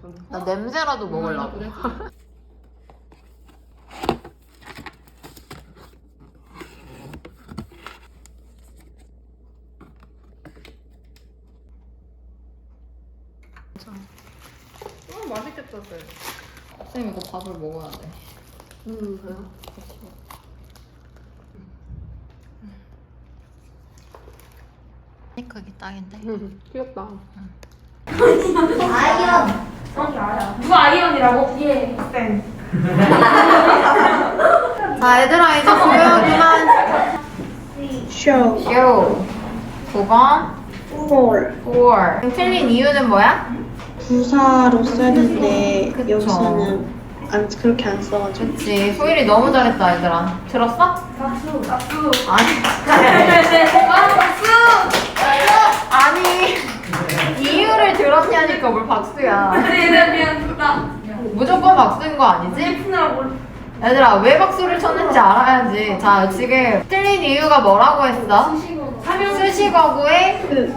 저는. 나 냄새라도 먹으려고. 부대찌개. 어, 맛있겠다, 쌤. 쌤 이거 밥을 먹어야 돼. 음, 그래요? 크기 딱인데. 귀엽다. 누가 아이언이라고? 예, 쌤. 자 얘들아 이제 조용히만 쇼 쇼. 9번. 폴 4. 틀린 이유는 뭐야? 부사로 쓰는데 그쵸. 여기서는 안 그렇게 안 써가지고 그치. 소율이 너무 잘했다 얘들아. 들었어? 박수, 박수. 아니. 아, 박수! 아니. 이유를 들었냐니까 뭘 박수야. 무조건 박수인 거 아니지? 푸느라고. 얘들아 왜 박수를 쳤는지 알아야지. 자 지금 틀린 이유가 뭐라고 했어? 수식어구에 그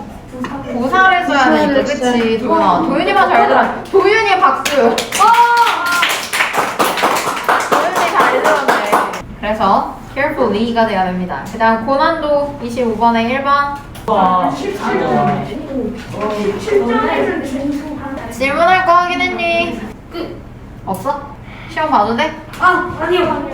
부사를 써야 되니까 부사를 그치 도연아 도윤이만 잘 들어 도윤이 박수 도윤이 잘 들었네 그래서 carefully가 돼야 됩니다 그 다음 고난도 25번에 1번 질문할 거 확인했니? 없어? 시험 봐도 돼? 아, 아니요.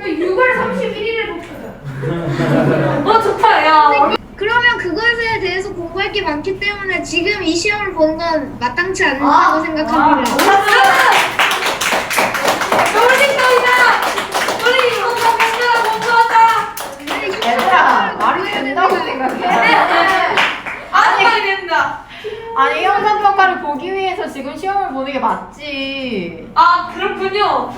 6월 31일에 목표요. 어, 좋다, 야. 그러면 그것에 대해서 공부할 게 많기 때문에 지금 이 시험을 보는 건 마땅치 않다고 생각합니다. 놀림거리다! 우리 이거 다 공부하자! 얘들아 말이 된다고 생각해? 아니, 말이 된다. 아니 형사평가를 보기 위해서 지금 시험을 보는 게 맞지 아, 그렇군요.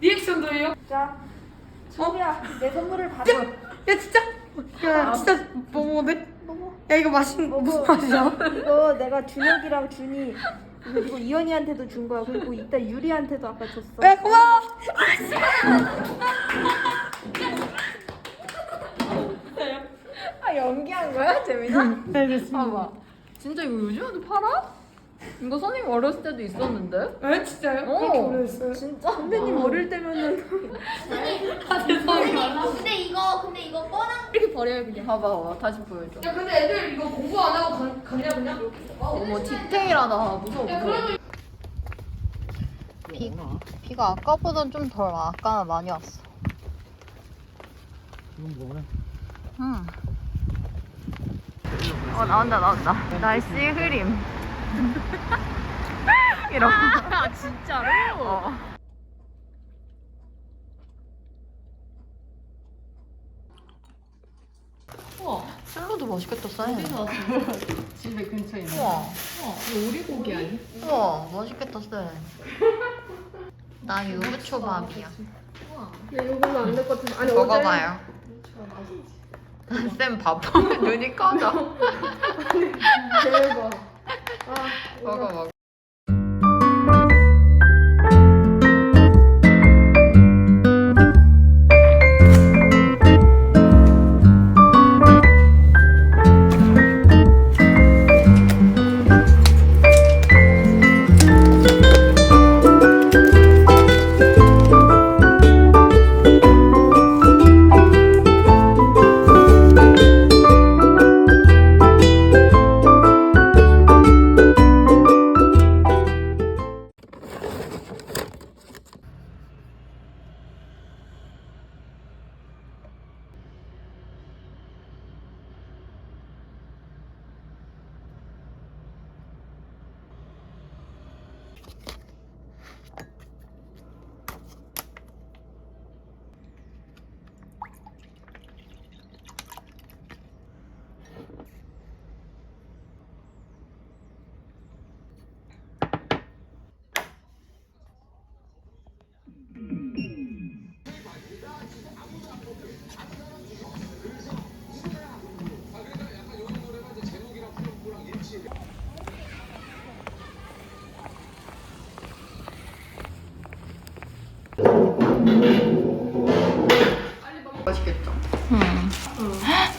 리액션도요? 자, 저기야, 내 선물을 받아. 야 진짜 야 진짜 뭐뭐네? 야 이거 맛있는 거 무슨 맛이야? 이거 내가 준혁이랑 준이 그리고 이현이한테도 준 거야. 그리고 이따 유리한테도 아까 줬어. 야 고마워 아 연기한 거야 재민아? 네 됐습니다 봐봐 진짜 이거 요즘에도 팔아? 이거 선생님 어렸을 때도 있었는데? 에 진짜요? 어 오래됐어요? 진짜? 선배님 어릴 때면은 근데 이거 근데 이거 뻔한 이렇게 버려요 그냥 봐봐 봐봐 다시 보여줘 야, 근데 애들 이거 공부 안 하고 가, 갔냐, 그냥? 어머 디테일하다 무서워 무서워 비, 비가 아까보단 좀 덜 와. 아까는 많이 왔어 응. 어 나온다 나온다 날씨 흐림 이런 아 진짜로? 어. 우와 샐러드 맛있겠다 쌀 어디서 왔어? 집에 근처에 있는. 우와 이거 오리고기 아니? 우와 맛있겠다 쌀나 유부초밥이야 근데 이거는 안 될 것 같은데. 아니, 먹어봐요 쌤 밥보면 눈이 꺼져. 어제 대박. 아, 먹어 먹어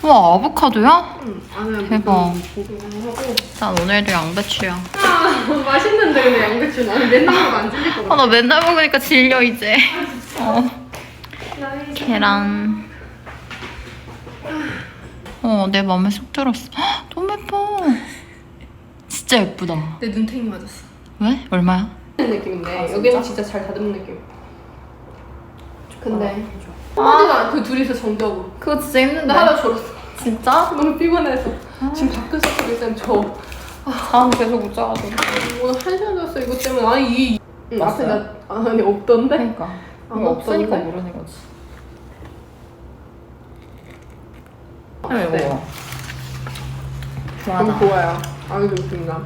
와 아보카도야? 응. 안에 대박. 고소하고. 난 오늘도 양배추야. 아, 맛있는데 근데 양배추는 아니 맨날 먹으면 안 질릴 것아 같아. 나 맨날 먹으니까 질려 이제. 어. 계란. 어, 내 맘에 쏙 들었어. 헉, 너무 예뻐. 진짜 예쁘다. 내 눈탱이 맞았어. 왜? 얼마야? 느낌인데 여기는 진짜 잘 다듬는 느낌. 근데 하나가 그 둘이서 정적으로. 그거 진짜 힘든데. 나 하나 졸었어. 진짜? 너무 피곤해서 지금 밖에서 소리 쌤 저. 잠 계속 못 자가지고. 오늘 한 시간 잤어 이것 때문에 아니 이 응, 앞에 왔어요? 나 아니 없던데. 그러니까. 아, 이거 없으니까 없던데? 모르는 거지. 아, 네. 네. 이거. 너무 좋아하나? 좋아요. 아주 좋습니다.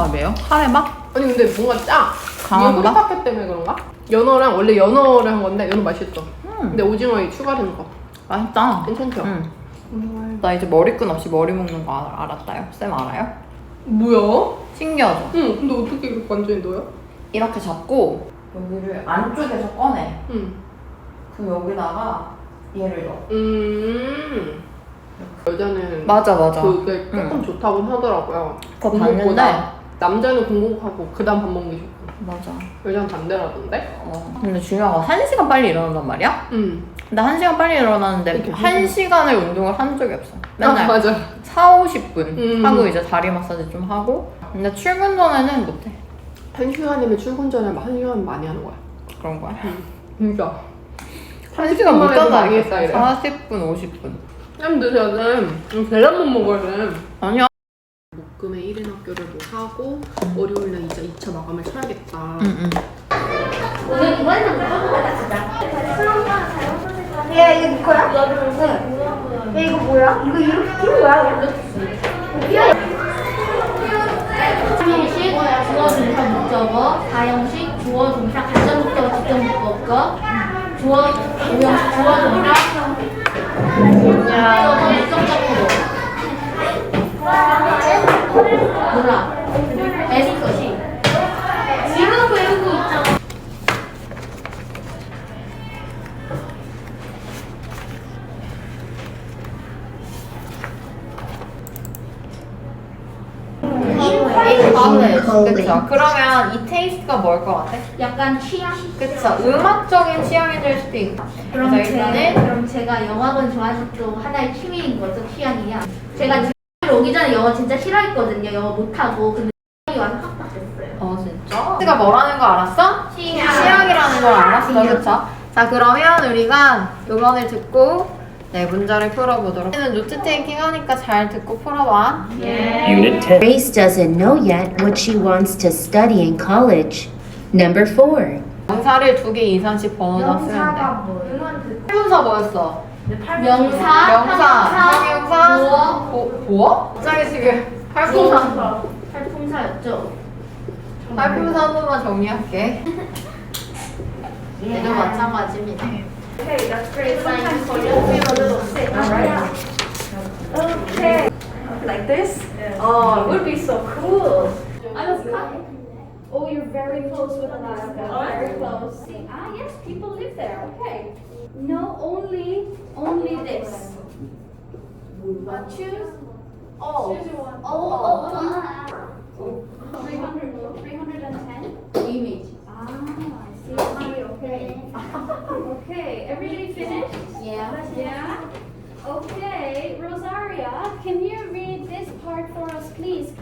아, 왜요? 카레 맛? 아니 근데 뭔가 짜. 강한 이게 맛? 후리카케 때문에 그런가? 연어랑 원래 연어를 한 건데 연어 맛있어. 음, 근데 오징어에 추가된 거 맛있다. 괜찮죠? 응. 나 이제 머리끈 없이 머리 묶는 거 알- 알았다요. 쌤 알아요? 뭐야? 신기하죠? 응. 근데 어떻게 이렇게 완전히 넣어요? 이렇게 잡고 여기를 안쪽에서 꺼내. 응. 그럼 여기다가 얘를 넣어. 음. 여자는 맞아 맞아. 그게 조금 응. 좋다고 하더라고요. 그거 봤는데 남자는 공복하고 그 다음 밥 먹는 게 좋고 맞아. 여자는 반대라던데? 어. 근데 중요한 건한 시간 빨리 일어난단 말이야? 응. 근데 한 시간 빨리 일어나는데 이렇게 한 시간을 운동을 한 적이 없어. 아 맨날 맞아. 4, 50분 음. 하고 이제 다리 마사지 좀 하고 근데 출근 전에는 못해. 한 시간이면 출근 전에 한 시간 많이 하는 거야. 그런 거야. 진짜. 한 시간 못 만에 좀 간다. 망했다, 이래. 40분, 50분. 좀 드셔야 돼. 음, 계란만 먹어야 돼. 아니야. 목금에 1인 학교를 뭐 하고 월요일날 이제 2차 마감을 쳐야겠다. 응, 응. 야 이거 네 거야? 야 이거 뭐야? 이거 이렇게 낀 거야? 삼형식 주어 동사 목적어 사형식 주어 동사 간접 목적어 직접 목적어 주어 오형식 주어 동사 주어 목적적으로 몰라 에스커시 지금 배우고 있잖아 아, 네. 그쵸. 그러면 이 테이스트가 뭘 것 같아? 약간 취향 그쵸. 음악적인 취향이 될 수도 있고. 그럼 그래서 제, 일단은 그럼 제가 영화관 좋아하는 또 하나의 취미인 거죠 취향이야. 제가 오기 전에 영어 진짜 싫어했거든요. 영어 못하고 근데 완전 합격했어요. 어 진짜? 씨가 뭐라는 거 알았어? 취향. 취향이라는 걸 알았어, 그쵸? 자 그러면 우리가 요번을 듣고 네 문제를 풀어보도록. 는 노트 테이킹 하니까 잘 듣고 풀어봐. Unit 10. Grace doesn't know yet what she wants to study in college. Number 4. 명사를 두 개 이상씩 번호다 쓰면 돼. 뭐예요? 명사 뭐였어? 명사, 명사, 형용사, 보어, 보, 보어? 갑자기 지금 팔품사. 팔품사. 팔품사였죠. 팔품사 한 번만 정리할게. 얘도 마찬가지입니다. Okay, that's great. Sometimes you feel a little sick, right? Okay. Like this? Oh, it would be so cool. Oh, you're very close with Alaska. Very close. Ah, yes, people live there. Okay. No, only only this. But choose all. Choose one. All. all. all. 300, 310? Image. Ah, I see. Okay. okay. Everybody finished? Yeah. Yeah? Okay. Rosaria, can you read this part for us, please?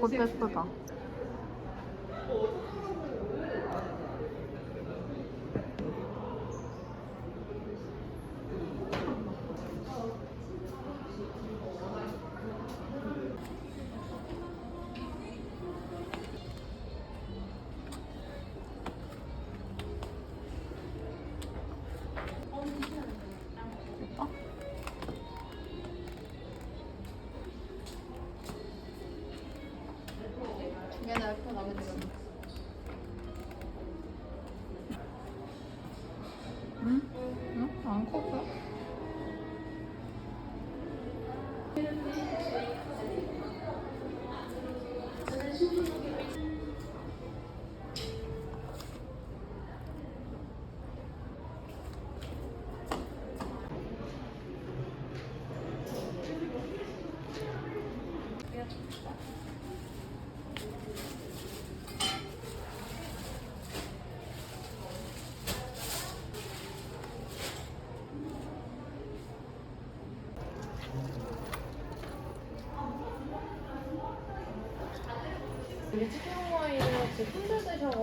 어, 위에 것도 예쁘다.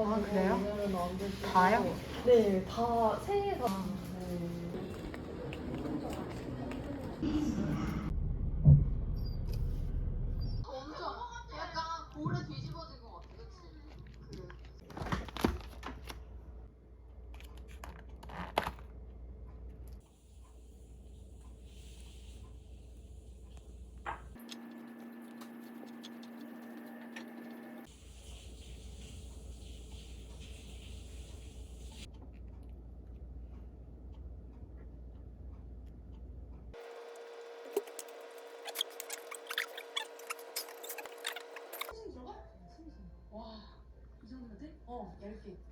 아 그래요? 다요? 네, 다 생일 다. 구간입니다.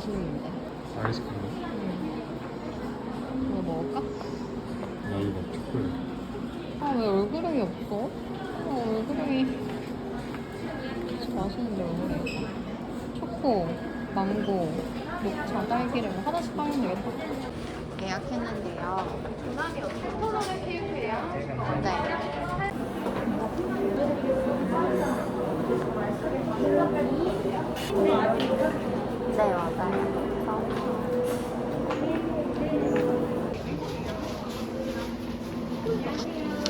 맛있는데. 아이스크림 이거 먹을까? 나 이거 초콜릿 아 왜 얼그램이 없어? 아 얼그램이 진짜 맛있는데 얼그램 초코, 망고, 녹차, 딸기를 하나씩 따면 되겠다 예약했는데요 콜라의 케이크예요? 네 네, 맞아요.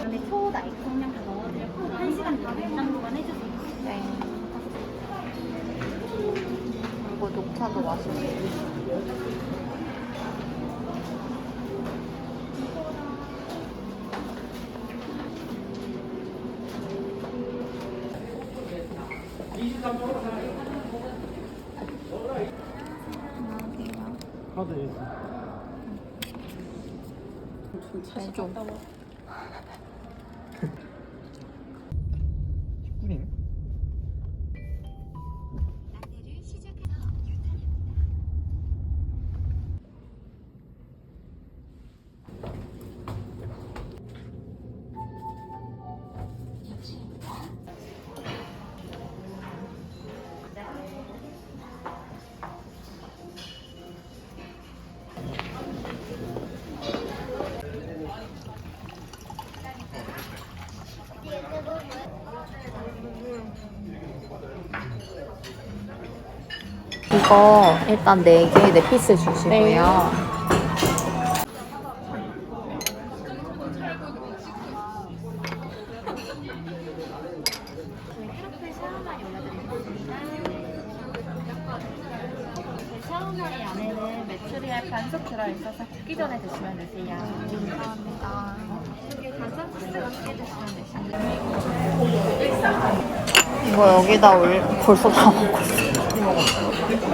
안에 초도 아이콘량 다 넣어드렸고 1시간 다 냉장 보관 해주세요. 네. 이거 녹차도 맛있네. 카 드 있어 왼쪽. 뿌 거 일단 4개, 4피스 주시고요. 트러플 샤워만 올려드리겠습니다. 샤워머리 안에는 메추리알 반숙 들어있어서 굽기 전에 드시면 되세요. 감사합니다. 이게 간장 소스가 함께 드시면 되십니다. 이거 여기다 올 벌써 다 먹고 있어.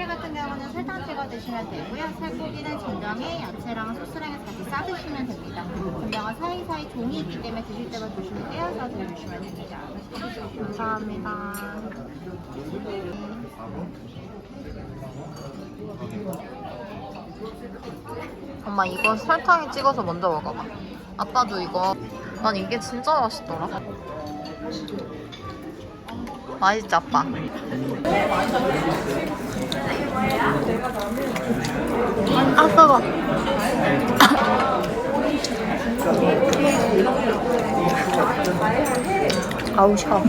서출 같은 경우는 설탕 찍어 드시면 되고요. 살코기는 전장에 야채랑 소스랑 같이 싸 드시면 됩니다. 전장은 사이사이 종이 있기 때문에 드실 때만 조심히 떼어서 드셔주시면 됩니다. 감사합니다. 엄마 이거 설탕에 찍어서 먼저 먹어봐. 아빠도 이거. 난 이게 진짜 맛있더라. 맛있지 아빠? 아 뜨거. 아우 샤.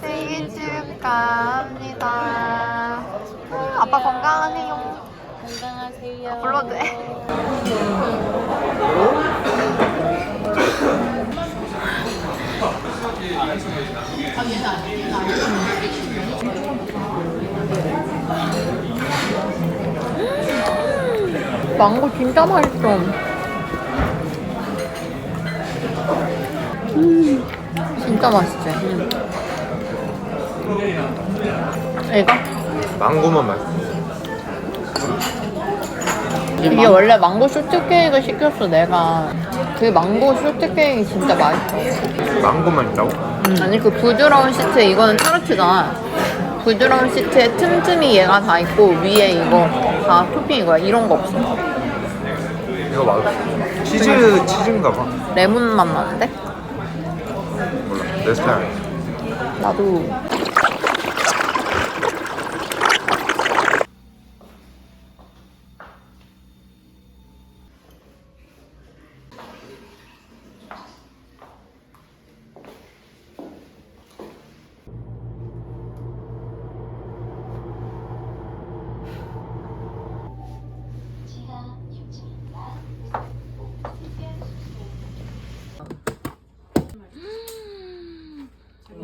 생일 축하합니다. 음, 아빠 건강하세요. 건강하세요. 불러도 돼. 망고 진짜 맛있어. 음, 진짜 맛있지? 이거? 망고만 맛있어. 이게 원래 망고 쇼트 케이크 시켰어 내가 그 망고 쇼트 케이크 진짜 맛있어 망고만 있다고? 음. 아니 그 부드러운 시트 이거는 타르트잖아 부드러운 시트에 틈틈이 얘가 다 있고 위에 이거 다 토핑 이거야 이런 거 없어 이거 맛있어. 치즈 치즈인가 봐. 레몬 맛 나는데? 내 스타일. 나도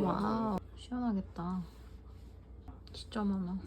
와우 시원하겠다 진짜 많아